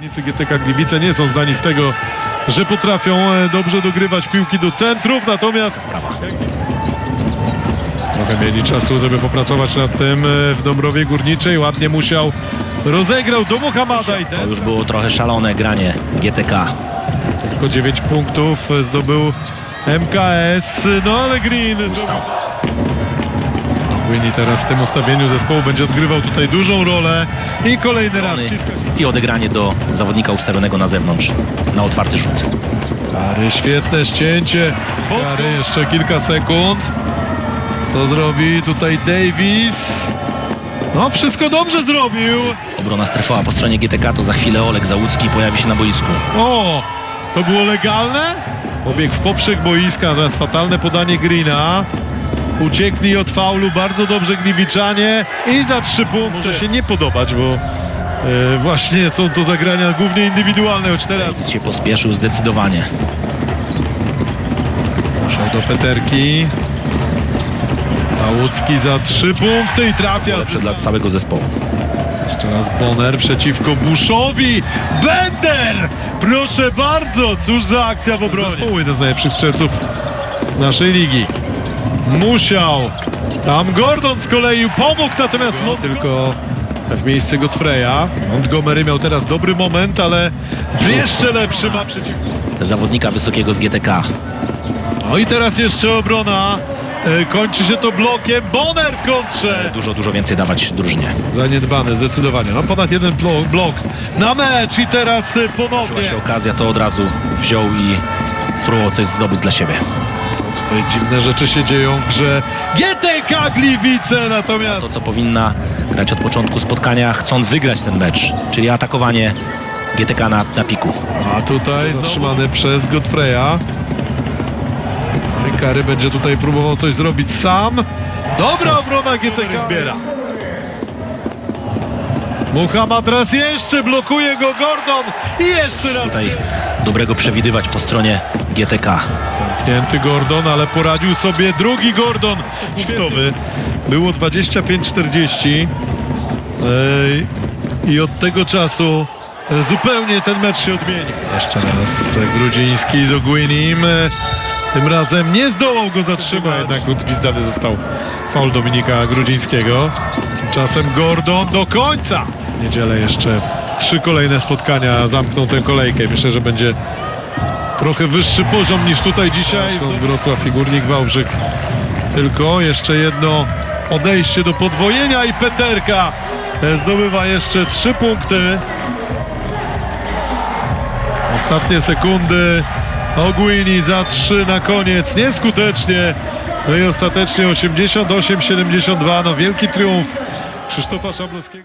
Zawodnicy GTK Gliwice nie są zdani z tego, że potrafią e, dobrze dogrywać piłki do centrów, natomiast trochę mieli czasu, żeby popracować nad tym e, w Dąbrowie Górniczej. Ładnie musiał, rozegrał do Mohamada i To ten już było trochę szalone granie GTK. tylko 9 punktów zdobył MKS, no ale Green Ustał. Winnie teraz w tym ustawieniu zespołu będzie odgrywał tutaj dużą rolę i kolejny raz wciska się. I odegranie do zawodnika ustawionego na zewnątrz. Na otwarty rzut. Kary, świetne ścięcie. Kary, jeszcze kilka sekund. Co zrobi tutaj Davis? No, wszystko dobrze zrobił. Obrona strefowa po stronie GTK to za chwilę Olek Załucki pojawi się na boisku. O, to było legalne? Pobiegł w poprzek boiska, teraz fatalne podanie Greena. Uciekli od faulu, bardzo dobrze Gliwiczanie i za trzy punkty. Może się nie podobać, bo e, właśnie są to zagrania głównie indywidualne, choć teraz się pospieszył zdecydowanie. Muszał do Peterki. Załucki za trzy punkty i trafia. Lepsze dla całego zespołu. Jeszcze raz Bonner przeciwko Buszowi. Bender! Proszę bardzo, cóż za akcja w obronie. Zespołu jeden z najlepszych strzelców naszej ligi. Musiał. Tam Gordon z kolei pomógł, natomiast Mont tylko w miejsce Godfreya. Montgomery miał teraz dobry moment, ale jeszcze lepszy ma przeciwko. Zawodnika wysokiego z GTK. No i teraz jeszcze obrona. E, Kończy się to blokiem. Bonner w kontrze. Dużo, dużo więcej dawać drużynie. Zaniedbane zdecydowanie. No ponad jeden blok, blok na mecz i teraz e, Była ponownie. się okazja, to od razu wziął i spróbował coś zdobyć dla siebie. Tutaj dziwne rzeczy się dzieją w grze GTK Gliwice natomiast To, co powinna grać od początku spotkania, chcąc wygrać ten mecz, czyli atakowanie GTK na, na piku. a tutaj zatrzymany przez Godfreya. No Kary będzie tutaj próbował coś zrobić sam. Dobra obrona GTK zbiera. Muhammad raz jeszcze blokuje go Gordon i jeszcze raz Tutaj dobrego przewidywać po stronie GTK. Zamknięty Gordon, ale poradził sobie drugi Gordon. Światowy. Było 25-40. Ej, I od tego czasu zupełnie ten mecz się odmienił. Jeszcze raz Grudziński z Ogwinim. E, Tym razem nie zdołał go zatrzymać. Jednak odgwizdany został faul Dominika Grudzińskiego. Tymczasem Gordon do końca. W niedzielę jeszcze trzy kolejne spotkania zamkną tę kolejkę. Myślę, że będzie trochę wyższy poziom niż tutaj dzisiaj. Wrocław i Górnik Wałbrzych. Tylko jeszcze jedno odejście do podwojenia i Peterka zdobywa jeszcze trzy punkty. Ostatnie sekundy. Ogłini za trzy na koniec. Nieskutecznie. No i ostatecznie 88-72. No wielki triumf Krzysztofa Szablowskiego.